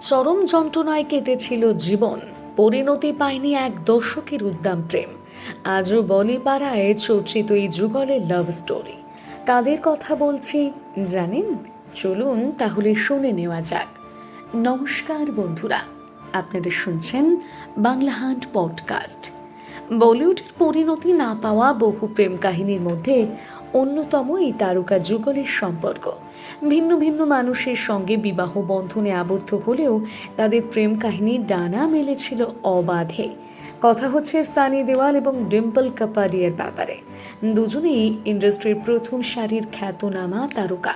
চরম যন্ত্রণায় কেটেছিল জীবন। পরিণতি পায়নি এক দর্শকের উদ্দাম প্রেম। আজও বলিপাড়ায় চর্চিত এই যুগলের লাভ স্টোরি কাদের কথা বলছি জানেন? চলুন তাহলে শুনে নেওয়া যাক। নমস্কার বন্ধুরা, আপনারা শুনছেন বাংলা হান্ট পডকাস্ট। বলিউডের পরিণতি না পাওয়া বহু প্রেম কাহিনীর মধ্যে অন্যতম এই তারকা যুগলের সম্পর্ক। ভিন্ন ভিন্ন মানুষের সঙ্গে বিবাহ বন্ধনে আবদ্ধ হলেও তাদের প্রেম কাহিনী ডানা মেলেছিল অবাধে। কথা হচ্ছে সানি দেওয়াল এবং ডিম্পল কাপাডিয়ার ব্যাপারে। দুজনেই ইন্ডাস্ট্রির প্রথম সারির খ্যাতনামা তারকা।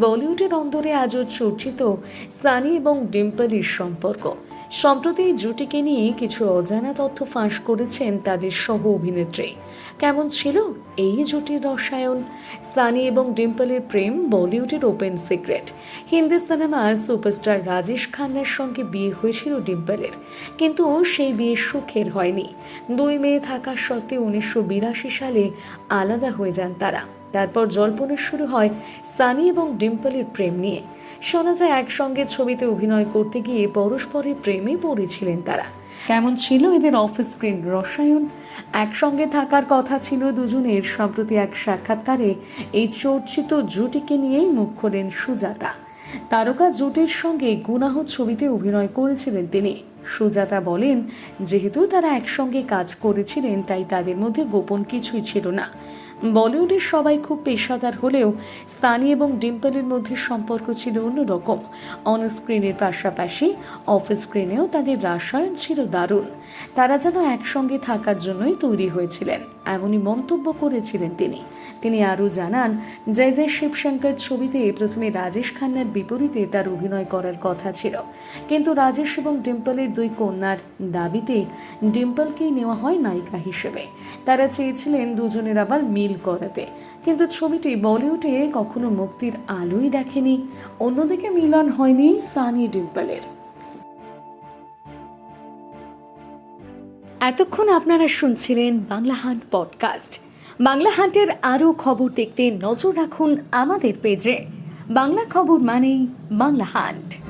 বলিউডের অন্দরে আজও চর্চিত সানি এবং ডিম্পলের সম্পর্ক। সম্প্রতি জুটিকে নিয়ে কিছু অজানা তথ্য ফাঁস করেছেন তাদের সহ অভিনেত্রী। কেমন ছিল এই জুটির রসায়ন? সানি এবং ডিম্পলের প্রেম বলিউডের ওপেন সিক্রেট। হিন্দি সিনেমার সুপারস্টার রাজেশ খান্নার সঙ্গে বিয়ে হয়েছিল ডিম্পলের। কিন্তু সেই বিয়ে সুখের হয়নি। দুই মেয়ে থাকা সত্ত্বেও উনিশশো বিরাশি সালে আলাদা হয়ে যান তারা। তারপর জল্পনা শুরু হয় সানি এবং ডিম্পলের প্রেম নিয়ে। শোনা যায় একসঙ্গে ছবিতে অভিনয় করতে গিয়ে পরস্পরের প্রেমে পড়েছিলেন তারা। কেমন ছিল এদের অফিস স্ক্রিন রসায়ন? একসঙ্গে থাকার কথা ছিল দুজনের সম্প্রতি এক সাক্ষাৎকারে এই চর্চিত জুটিকে নিয়েই মুখ খোলেন সুজাতা। তারকা জুটির সঙ্গে গুনাহ ছবিতে অভিনয় করেছিলেন তিনি। সুজাতা বলেন, যেহেতু তারা একসঙ্গে কাজ করেছিলেন, তাই তাদের মধ্যে গোপন কিছুই ছিল না। বলিউডের সবাই খুব পেশাদার হলেও সানি এবং ডিম্পলের মধ্যে সম্পর্ক ছিল অন্যরকম। অন স্ক্রিনের পাশাপাশি অফ স্ক্রিনেও তাদের রাসায়ন ছিল দারুণ। তারা যেন একসঙ্গে থাকার জন্যই তৈরি হয়েছিলেন, এমনই মন্তব্য করেছিলেন তিনি। তিনি আরও জানান, জয় জয় শিবশঙ্কর ছবিতে প্রথমে রাজেশ খান্নার বিপরীতে তার অভিনয় করার কথা ছিল। কিন্তু রাজেশ এবং ডিম্পলের দুই কন্যার দাবিতে ডিম্পলকেই নেওয়া হয় নায়িকা হিসেবে। তারা চেয়েছিলেন দুজনের আবার মিল করাতে। কিন্তু ছবিটি বলিউডে কখনো মুক্তির আলোই দেখেনি। অন্যদিকে মিলন হয়নি সানি ডিম্পলের। এতক্ষণ আপনারা শুনছিলেন বাংলা হান্ট পডকাস্ট। বাংলা হান্টের আরও খবর দেখতে নজর রাখুন আমাদের পেজে। বাংলা খবর মানেই বাংলা হান্ট।